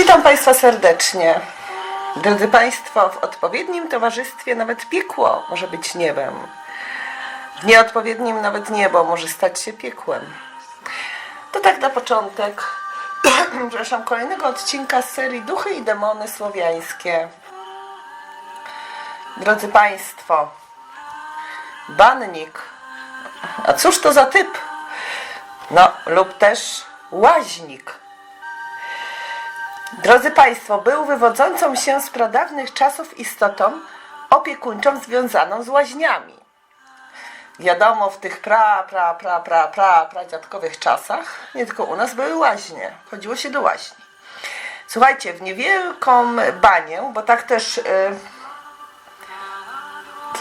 Witam Państwa serdecznie. Drodzy Państwo, w odpowiednim towarzystwie nawet piekło może być niebem. W nieodpowiednim nawet niebo może stać się piekłem. To tak na początek, przepraszam, kolejnego odcinka z serii Duchy i Demony Słowiańskie. Drodzy Państwo, bannik. A cóż to za typ? No, lub też łaźnik. Drodzy Państwo, był wywodzącą się z pradawnych czasów istotą opiekuńczą związaną z łaźniami. Wiadomo, w tych pra, pra, pra, pra, pra, pradziadkowych czasach, nie tylko u nas, były łaźnie. Chodziło się do łaźni. Słuchajcie, w niewielką banię, bo tak też y,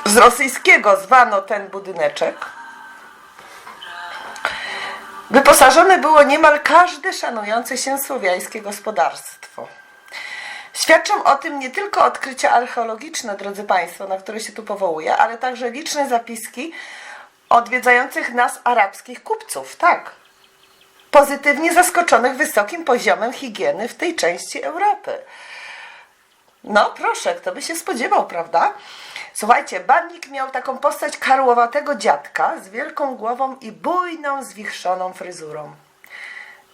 z rosyjskiego zwano ten budyneczek, Wyposażone było niemal każde szanujące się słowiańskie gospodarstwo. Świadczą o tym nie tylko odkrycia archeologiczne, drodzy Państwo, na które się tu powołuję, ale także liczne zapiski odwiedzających nas arabskich kupców, tak. Pozytywnie zaskoczonych wysokim poziomem higieny w tej części Europy. No proszę, kto by się spodziewał, prawda? Słuchajcie, bannik miał taką postać karłowatego dziadka z wielką głową i bujną, zwichrzoną fryzurą.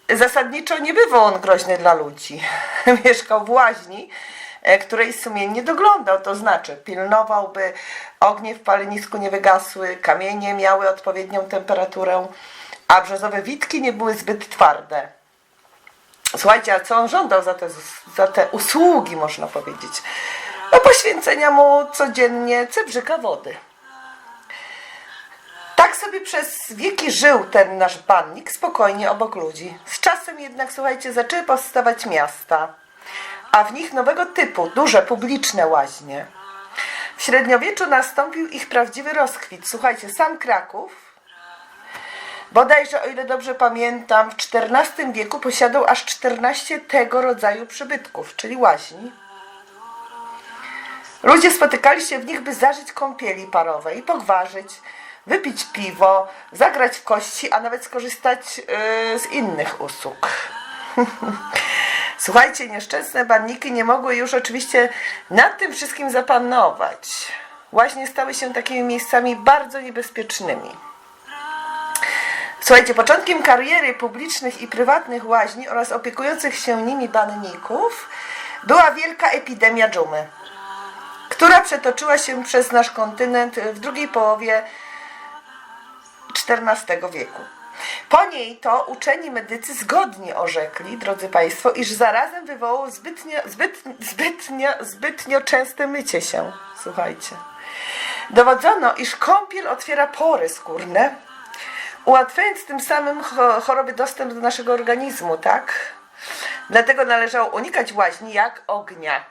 Zasadniczo nie bywał on groźny dla ludzi. Mieszkał w łaźni, e, której sumiennie doglądał, to znaczy pilnował, by ognie w palenisku nie wygasły, kamienie miały odpowiednią temperaturę, a brzozowe witki nie były zbyt twarde. Słuchajcie, a co on żądał za te, za te usługi, można powiedzieć? No poświęcenia mu codziennie cebrzyka wody. Tak sobie przez wieki żył ten nasz bannik spokojnie obok ludzi. Z czasem jednak, słuchajcie, zaczęły powstawać miasta, a w nich nowego typu, duże publiczne łaźnie. W średniowieczu nastąpił ich prawdziwy rozkwit. Słuchajcie, sam Kraków Bodajże, o ile dobrze pamiętam, w XIV wieku posiadał aż 14 tego rodzaju przybytków, czyli łaźni. Ludzie spotykali się w nich, by zażyć kąpieli parowej, pogwarzyć, wypić piwo, zagrać w kości, a nawet skorzystać yy, z innych usług. Słuchajcie, nieszczęsne banniki nie mogły już oczywiście nad tym wszystkim zapanować. Łaźnie stały się takimi miejscami bardzo niebezpiecznymi. Słuchajcie, początkiem kariery publicznych i prywatnych łaźni oraz opiekujących się nimi banników była wielka epidemia dżumy, która przetoczyła się przez nasz kontynent w drugiej połowie XIV wieku. Po niej to uczeni medycy zgodnie orzekli, drodzy Państwo, iż zarazem wywołał zbytnio, zbyt, zbytnio, zbytnio częste mycie się. Słuchajcie. Dowodzono, iż kąpiel otwiera pory skórne, ułatwiając tym samym cho- choroby dostęp do naszego organizmu, tak? Dlatego należało unikać łaźni jak ognia.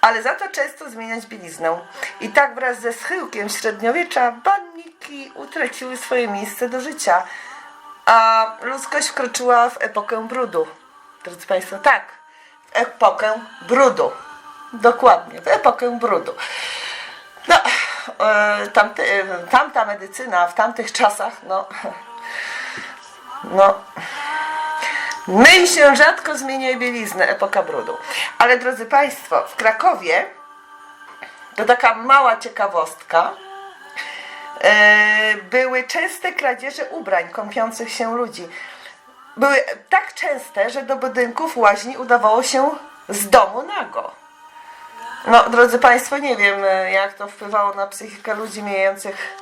Ale za to często zmieniać bieliznę. I tak wraz ze schyłkiem średniowiecza banniki utraciły swoje miejsce do życia, a ludzkość wkroczyła w epokę brudu. Drodzy Państwo, tak, w epokę brudu. Dokładnie, w epokę brudu. E, tamte, tamta medycyna w tamtych czasach, no, no, myj się rzadko zmienia bieliznę, epoka brudu. Ale drodzy Państwo, w Krakowie, to taka mała ciekawostka, e, były częste kradzieże ubrań kąpiących się ludzi. Były tak częste, że do budynków łaźni udawało się z domu nago. No, drodzy Państwo, nie wiem, e, jak to wpływało na psychikę ludzi miejących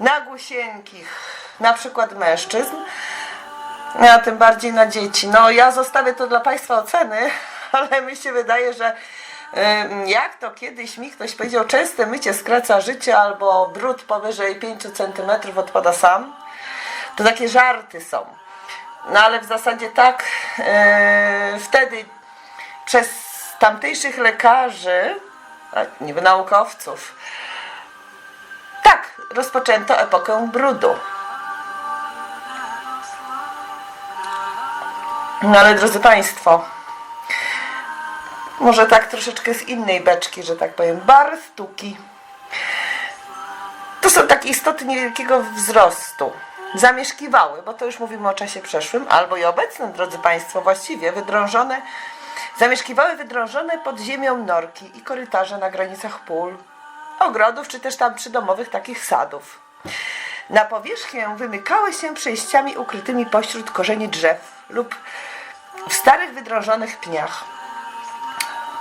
nagłosieńkich, na przykład mężczyzn, no, a tym bardziej na dzieci. No, ja zostawię to dla Państwa oceny, ale mi się wydaje, że jak to kiedyś mi ktoś powiedział, częste mycie skraca życie albo brud powyżej 5 cm odpada sam, to takie żarty są. No, ale w zasadzie tak, yy, wtedy przez tamtejszych lekarzy, niby naukowców, tak, rozpoczęto epokę brudu. No ale drodzy Państwo, może tak troszeczkę z innej beczki, że tak powiem, barstuki. To są takie istoty niewielkiego wzrostu. Zamieszkiwały, bo to już mówimy o czasie przeszłym, albo i obecnym, drodzy Państwo, właściwie wydrążone Zamieszkiwały wydrążone pod ziemią norki i korytarze na granicach pól, ogrodów czy też tam przydomowych takich sadów. Na powierzchnię wymykały się przejściami ukrytymi pośród korzeni drzew lub w starych wydrążonych pniach.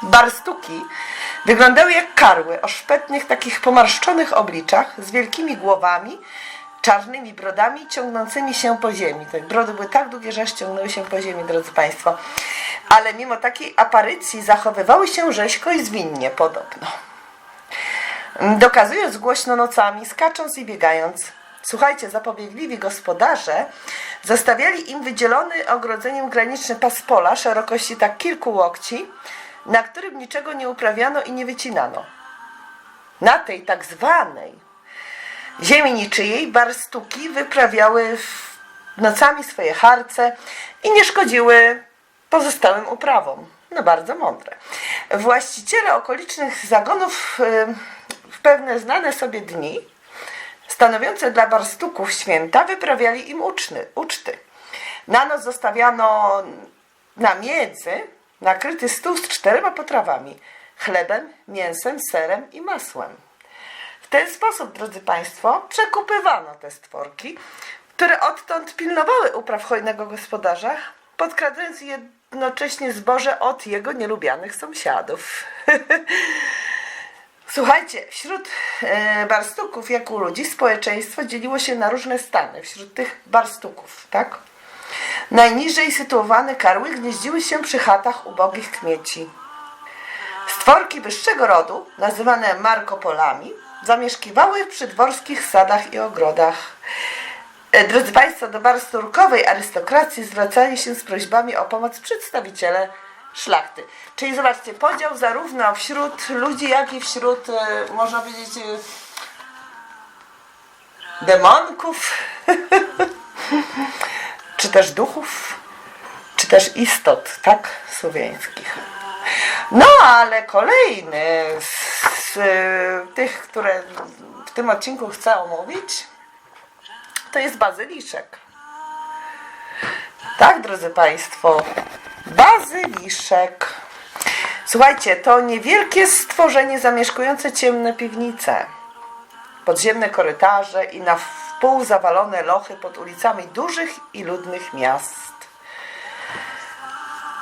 Barstuki wyglądały jak karły o szpetnych, takich pomarszczonych obliczach z wielkimi głowami, czarnymi brodami ciągnącymi się po ziemi. Te brody były tak długie, że ciągnęły się po ziemi, drodzy Państwo. Ale mimo takiej aparycji zachowywały się rzeźko i zwinnie podobno. Dokazując głośno nocami, skacząc i biegając. Słuchajcie, zapobiegliwi gospodarze zostawiali im wydzielony ogrodzeniem graniczny pas pola szerokości tak kilku łokci, na którym niczego nie uprawiano i nie wycinano. Na tej tak zwanej ziemi niczyjej barstuki wyprawiały nocami swoje harce i nie szkodziły pozostałym uprawom. No bardzo mądre. Właściciele okolicznych zagonów y, w pewne znane sobie dni, stanowiące dla barstuków święta, wyprawiali im uczny, uczty. Na noc zostawiano na miedzy nakryty stół z czterema potrawami. Chlebem, mięsem, serem i masłem. W ten sposób, drodzy Państwo, przekupywano te stworki, które odtąd pilnowały upraw hojnego gospodarza, podkradając jednocześnie zboże od jego nielubianych sąsiadów. Słuchajcie, wśród e, barstuków, jak u ludzi, społeczeństwo dzieliło się na różne stany. Wśród tych barstuków, tak? Najniżej sytuowane karły gnieździły się przy chatach ubogich kmieci. Stworki wyższego rodu, nazywane markopolami, zamieszkiwały w przydworskich sadach i ogrodach. E, Drodzy Państwo, do barsturkowej arystokracji zwracali się z prośbami o pomoc przedstawiciele szlachty. Czyli zobaczcie, podział zarówno wśród ludzi, jak i wśród, e, można powiedzieć, e, demonków, czy też duchów, czy też istot, tak, słowiańskich. No, ale kolejny z y, tych, które w tym odcinku chcę omówić, to jest bazyliszek. Tak, drodzy Państwo, bazyliszek. Słuchajcie, to niewielkie stworzenie zamieszkujące ciemne piwnice, podziemne korytarze i na wpół zawalone lochy pod ulicami dużych i ludnych miast.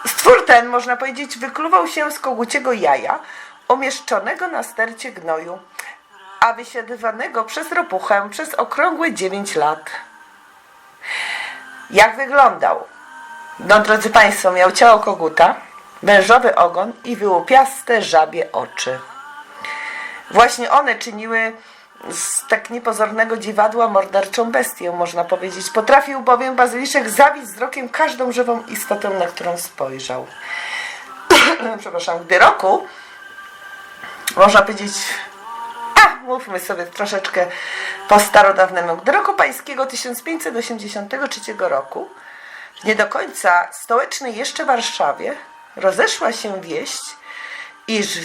Stwór ten, można powiedzieć, wykluwał się z koguciego jaja, umieszczonego na stercie gnoju, a wysiadywanego przez ropuchę przez okrągłe 9 lat. Jak wyglądał? No, drodzy Państwo, miał ciało koguta, wężowy ogon i wyłupiaste żabie oczy. Właśnie one czyniły z tak niepozornego dziwadła morderczą bestię, można powiedzieć. Potrafił bowiem bazyliszek zabić wzrokiem każdą żywą istotę, na którą spojrzał. Przepraszam, gdy roku, można powiedzieć, mówmy sobie troszeczkę po starodawnemu, gdy roku pańskiego 1583 roku, nie do końca stołecznej jeszcze Warszawie, rozeszła się wieść, iż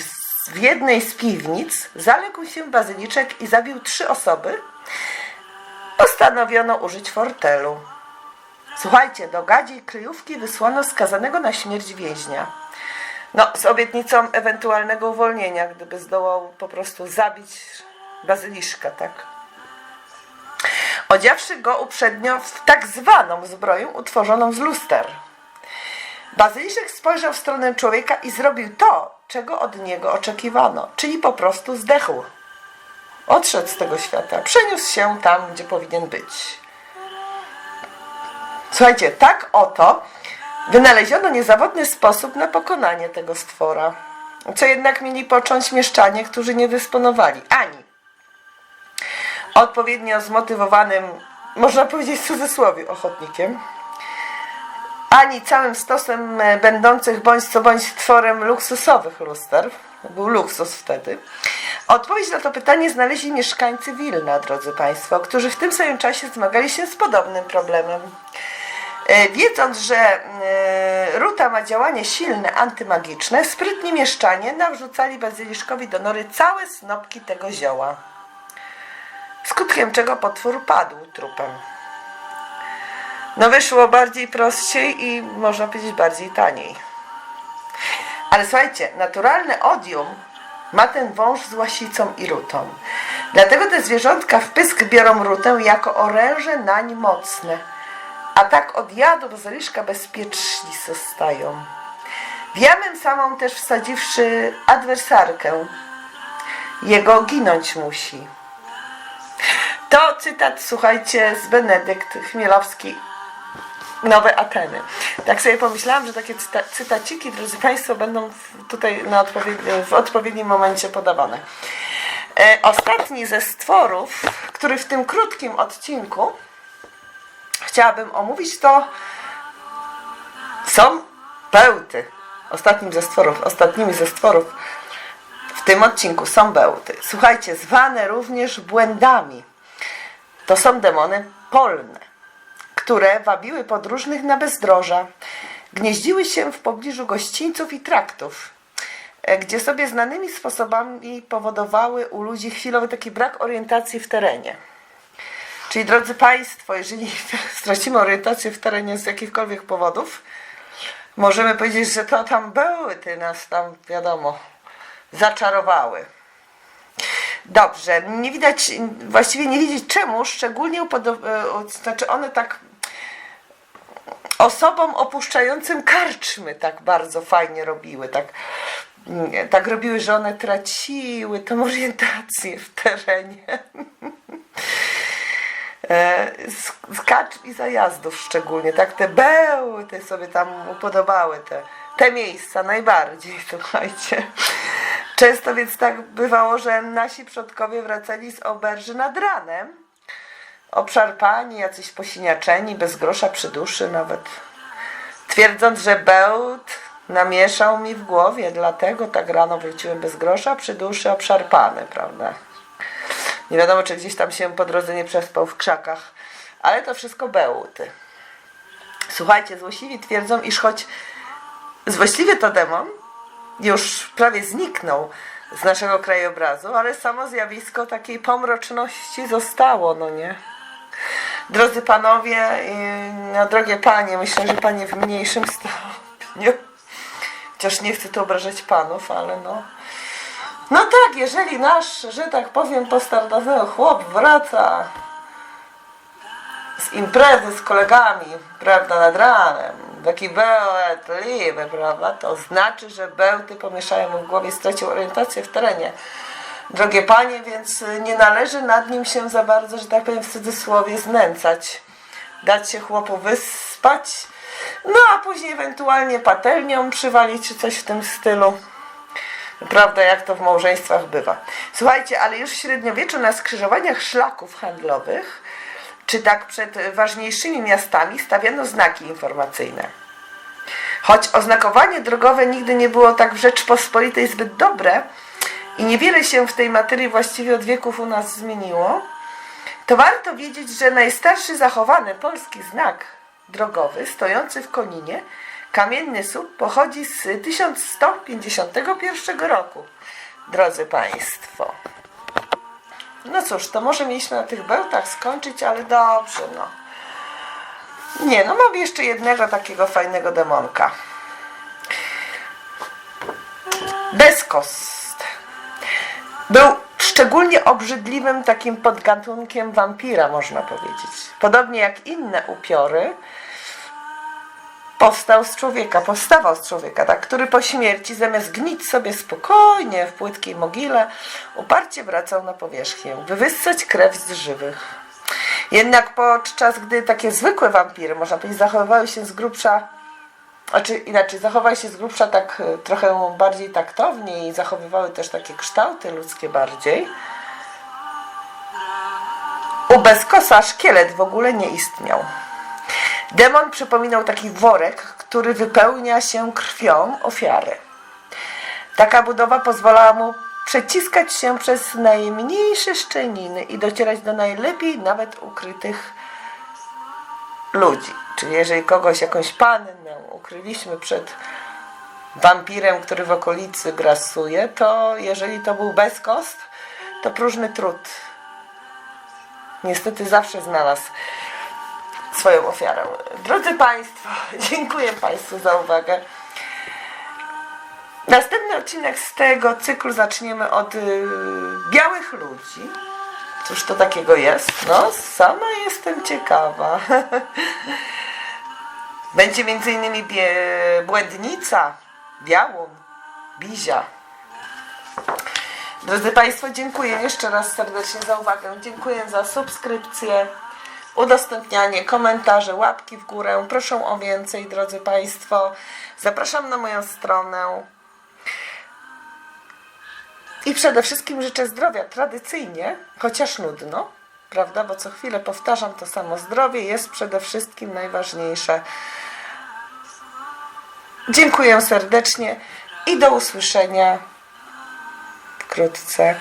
w jednej z piwnic zaległ się bazyliczek i zabił trzy osoby, postanowiono użyć fortelu. Słuchajcie, do gadziej kryjówki wysłano skazanego na śmierć więźnia. No, z obietnicą ewentualnego uwolnienia, gdyby zdołał po prostu zabić bazyliszka, tak? Odziawszy go uprzednio w tak zwaną zbroję utworzoną z luster. Bazyliszek spojrzał w stronę człowieka i zrobił to, czego od niego oczekiwano, czyli po prostu zdechł. Odszedł z tego świata, przeniósł się tam, gdzie powinien być. Słuchajcie, tak oto wynaleziono niezawodny sposób na pokonanie tego stwora. Co jednak mieli począć mieszczanie, którzy nie dysponowali ani odpowiednio zmotywowanym, można powiedzieć w cudzysłowie, ochotnikiem, ani całym stosem e, będących bądź co bądź tworem luksusowych luster. Był luksus wtedy. Odpowiedź na to pytanie znaleźli mieszkańcy Wilna, drodzy Państwo, którzy w tym samym czasie zmagali się z podobnym problemem. E, Wiedząc, że e, ruta ma działanie silne, antymagiczne, sprytni mieszczanie nawrzucali bazyliszkowi do nory całe snopki tego zioła. Skutkiem czego potwór padł trupem. No wyszło bardziej prościej i można powiedzieć bardziej taniej. Ale słuchajcie, naturalne odium ma ten wąż z łasicą i rutą. Dlatego te zwierzątka w pysk biorą rutę jako oręże nań mocne. A tak od jadu do zaliszka bezpieczni zostają. W jamę samą też wsadziwszy adwersarkę, jego ginąć musi. To cytat, słuchajcie, z Benedykt Chmielowski, Nowe Ateny. Tak sobie pomyślałam, że takie cyta cytaciki, drodzy Państwo, będą tutaj na odpowiedni, w odpowiednim momencie podawane. E, ostatni ze stworów, który w tym krótkim odcinku chciałabym omówić, to są bełty. Ostatnim ze stworów, ostatnimi ze stworów w tym odcinku są bełty. Słuchajcie, zwane również błędami. To są demony polne, które wabiły podróżnych na bezdroża, gnieździły się w pobliżu gościńców i traktów, e, gdzie sobie znanymi sposobami powodowały u ludzi chwilowy taki brak orientacji w terenie. Czyli drodzy Państwo, jeżeli stracimy orientację w terenie z jakichkolwiek powodów, możemy powiedzieć, że to tam były, ty nas tam, wiadomo, zaczarowały. Dobrze, nie widać, właściwie nie wiedzieć czemu, szczególnie e, znaczy one tak osobom opuszczającym karczmy tak bardzo fajnie robiły, tak, mm, tak robiły, że one traciły tą orientację w terenie. E, z, z kaczm i zajazdów szczególnie, tak te bełty sobie tam upodobały te, te miejsca najbardziej, słuchajcie. Często więc tak bywało, że nasi przodkowie wracali z oberży nad ranem, obszarpani, jacyś posiniaczeni, bez grosza przy duszy nawet, twierdząc, że bełt namieszał mi w głowie, dlatego tak rano wróciłem bez grosza przy duszy, obszarpany, prawda? Nie wiadomo, czy gdzieś tam się po drodze nie przespał w krzakach, ale to wszystko bełty. Słuchajcie, złośliwi twierdzą, iż choć złośliwy to demon, już prawie zniknął z naszego krajobrazu, ale samo zjawisko takiej pomroczności zostało, no nie? Drodzy panowie, no drogie panie, myślę, że panie w mniejszym stopniu, chociaż nie chcę tu obrażać panów, ale no. No tak, jeżeli nasz, że tak powiem, postardowny chłop wraca z imprezy z kolegami, prawda, nad ranem, taki bełtliwy, prawda, to znaczy, że bełty pomieszają mu w głowie, stracił orientację w terenie. Drogie panie, więc nie należy nad nim się za bardzo, że tak powiem w cudzysłowie, znęcać. Dać się chłopu wyspać, no a później ewentualnie patelnią przywalić czy coś w tym stylu. Prawda, jak to w małżeństwach bywa. Słuchajcie, ale już w średniowieczu na skrzyżowaniach szlaków handlowych czy tak przed ważniejszymi miastami stawiano znaki informacyjne. Choć oznakowanie drogowe nigdy nie było tak w Rzeczpospolitej zbyt dobre i niewiele się w tej materii właściwie od wieków u nas zmieniło, to warto wiedzieć, że najstarszy zachowany polski znak drogowy stojący w Koninie, kamienny słup, pochodzi z 1151 roku. Drodzy Państwo. No cóż, to może mieliśmy na tych bełtach skończyć, ale dobrze, no. Nie, no mam jeszcze jednego takiego fajnego demonka. Bezkost. Był szczególnie obrzydliwym takim podgatunkiem wampira, można powiedzieć. Podobnie jak inne upiory, powstał z człowieka, powstawał z człowieka, tak, który po śmierci zamiast gnić sobie spokojnie w płytkiej mogile, uparcie wracał na powierzchnię, by krew z żywych. Jednak podczas gdy takie zwykłe wampiry, można powiedzieć, zachowywały się z grubsza, znaczy inaczej, zachowały się z grubsza tak e, trochę bardziej taktownie i zachowywały też takie kształty ludzkie bardziej, u bezkosa szkielet w ogóle nie istniał. Demon przypominał taki worek, który wypełnia się krwią ofiary. Taka budowa pozwalała mu przeciskać się przez najmniejsze szczeliny i docierać do najlepiej nawet ukrytych ludzi. Czyli jeżeli kogoś, jakąś pannę ukryliśmy przed wampirem, który w okolicy grasuje, to jeżeli to był bezkost, to próżny trud. Niestety zawsze znalazł swoją ofiarę. Drodzy Państwo, dziękuję Państwu za uwagę. Następny odcinek z tego cyklu zaczniemy od y, białych ludzi. Cóż to takiego jest? No, sama jestem ciekawa. Będzie między innymi błędnica, białą, bizia. Drodzy Państwo, dziękuję jeszcze raz serdecznie za uwagę. Dziękuję za subskrypcję, udostępnianie, komentarze, łapki w górę. Proszę o więcej, drodzy Państwo. Zapraszam na moją stronę. I przede wszystkim życzę zdrowia tradycyjnie, chociaż nudno, prawda? Bo co chwilę powtarzam to samo. Zdrowie jest przede wszystkim najważniejsze. Dziękuję serdecznie i do usłyszenia wkrótce.